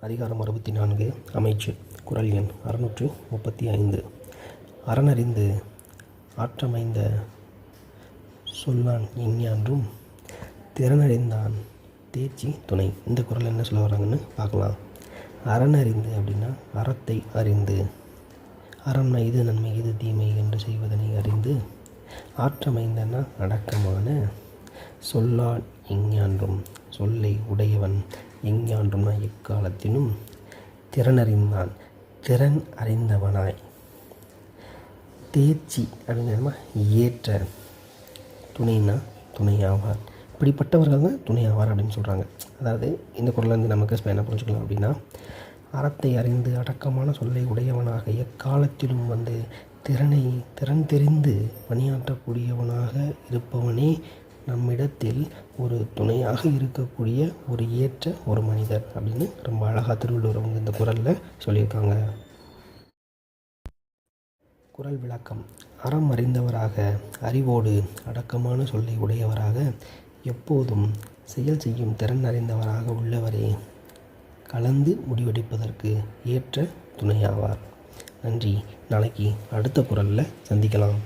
அதிகாரம் அறுபத்தி நான்கு அமைச்சு குரல் எண் அறுநூற்று முப்பத்தி ஐந்து. அறனறிந்து ஆற்றமைந்த சொல்லான் எஞ்ஞான்றும் திறனறிந்தான் தேர்ச்சி துணை. இந்த குரல் என்ன சொல்ல வராங்கன்னு பார்க்கலாம். அறனறிந்து அப்படின்னா அறத்தை அறிந்து. அறம்னா இது நன்மை இது தீமை என்று செய்வதனை அறிந்து. ஆற்றமைந்தன்னா அடக்கமான சொல்லான் எஞ்ஞான்றும் சொல்லை உடையவன் எஞ்ஞான்றும்னா எக்காலத்திலும் திறனறிந்தான். திறன் அறிந்தவனாய். தேர்ச்சி அப்படின்னா ஏற்ற. துணைனா துணையாவார். இப்படிப்பட்டவர்கள் தான் துணையாவார் அப்படின்னு சொல்கிறாங்க அதாவது இந்த குரலேருந்து நமக்கு என்ன புரிஞ்சுக்கலாம் அப்படின்னா அறத்தை அறிந்து அடக்கமான சொல்லை உடையவனாக எக்காலத்திலும் வந்து திறனை திறன் தெரிந்து பணியாற்றக்கூடியவனாக இருப்பவனே நம்மிடத்தில் ஒரு துணையாக இருக்கக்கூடிய ஒரு ஏற்ற ஒரு மனிதர் அப்படின்னு ரொம்ப அழகாக திருவள்ளுவர் அவங்க இந்த குரலில் சொல்லியிருக்காங்க. குரல் விளக்கம். அறம் அறிந்தவராக அறிவோடு அடக்கமான சொல்லை உடையவராக எப்போதும் செயல் செய்யும் திறன் அறிந்தவராக உள்ளவரே கலந்து முடிவெடுப்பதற்கு ஏற்ற துணையாவார். நன்றி. நாளைக்கு அடுத்த குரலில் சந்திக்கலாம்.